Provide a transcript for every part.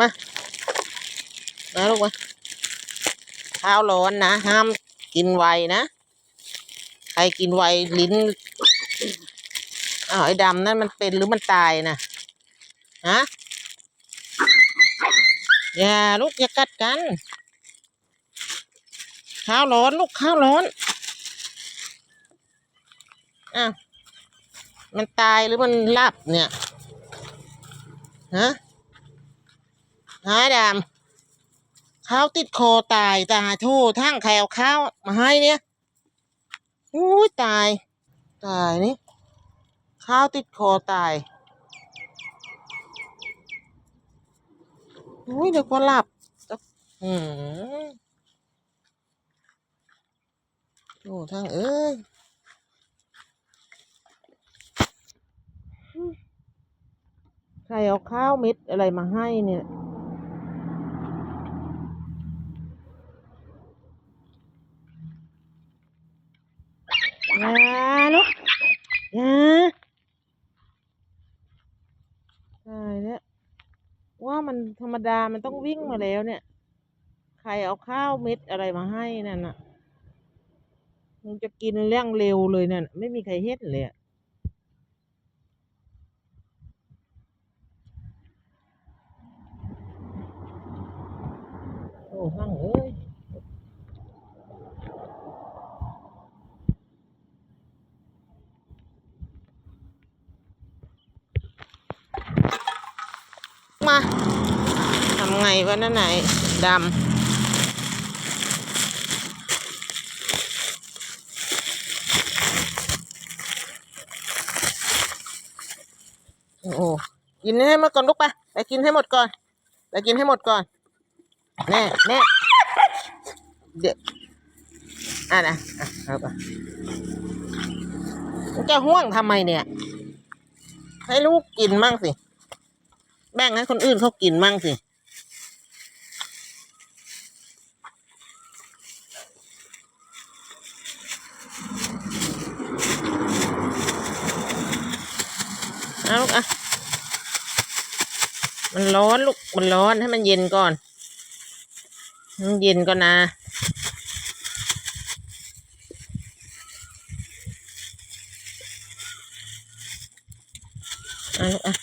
มา มาลูกมาข้าวร้อนนะ ห้ามกินไวนะ ใครกินไวลิ้นอ้าวไอ้ดำนั่นมันเป็นหรือมันตายนะฮะอย่าลูกอย่ากัดกันข้าวร้อนลูกข้าวร้อนอะมันตายหรือมันหลับเนี่ยฮะ หายดำข้าวติดคอตายตายโทษทั้งใครเอาข้าวมาให้เนี่ยอุ้ยตาย ตายนี่ข้าวติดคอตายอุ้ยเดี๋ยวก็หลับอืมโอ้ทั้งเอ้ยใครเอาข้าวเม็ดอะไรมาให้เนี่ย อย่าลูกอย่าตายแล้วว่ามันธรรมดามันต้องวิ่งมาแล้วเนี่ย ใครเอาข้าวเม็ดอะไรมาให้นั่นน่ะมันจะกินเรื่องเร็วเลยนั่นไม่มีใครเห็นเลยอะโอ้ห้างเอ้ย ทำไงวะนั่นไหนดำ โอ้กินให้หมดก่อนลูกไปไปกินให้หมดก่อนไปกินให้หมดก่อนแน่แน่เดี๋ยวอะนะอะเอาไปมันจะห่วงทำไมเนี่ย ให้ลูกกินมั่งสิ แบ่งให้คนอื่นเขากินมั่งสิเอาลูกอะมันร้อนลูก มันร้อนให้มันเย็นก่อน มันเย็นก่อนนะ เอาลูกอะ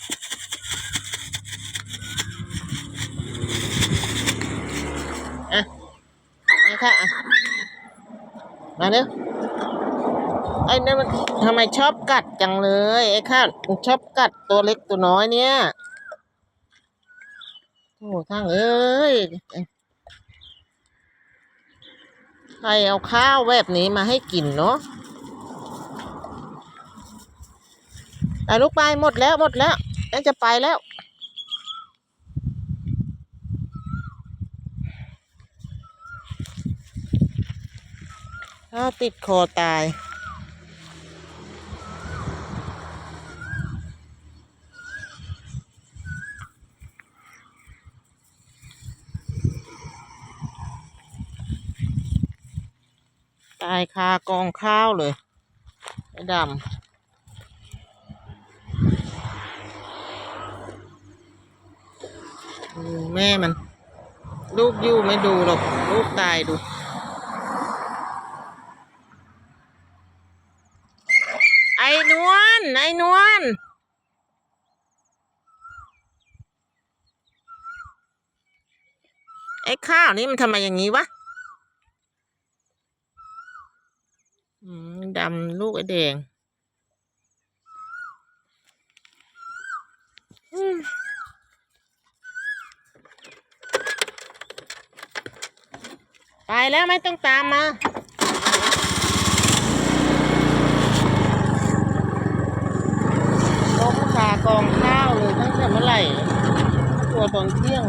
อะมาค่ะอะ มาเร็วไอ้นั่นมันทำไมชอบกัดจังเลย ไอ้ข้าชอบกัดตัวเล็กตัวน้อยเนี่ยโอ้ทั้งเอ้ยใครเอาข้าวแบบนี้มาให้กินเนาะไปลูกไปหมดแล้วหมดแล้วแล้วจะไปแล้ว ข้าติดคอตาย ตายคากองข้าวเลยไอ้ดำแม่มัน ลูกยู่ไม่ดูหรอก ลูกตายดู ไอ้นวล ไอ้นวลไอ้ข้าวนี่มันทำไมอย่างนี้วะดำลูกไอ้แดงไปแล้วไม่ต้องตามมา ตัวตอนเที่ยง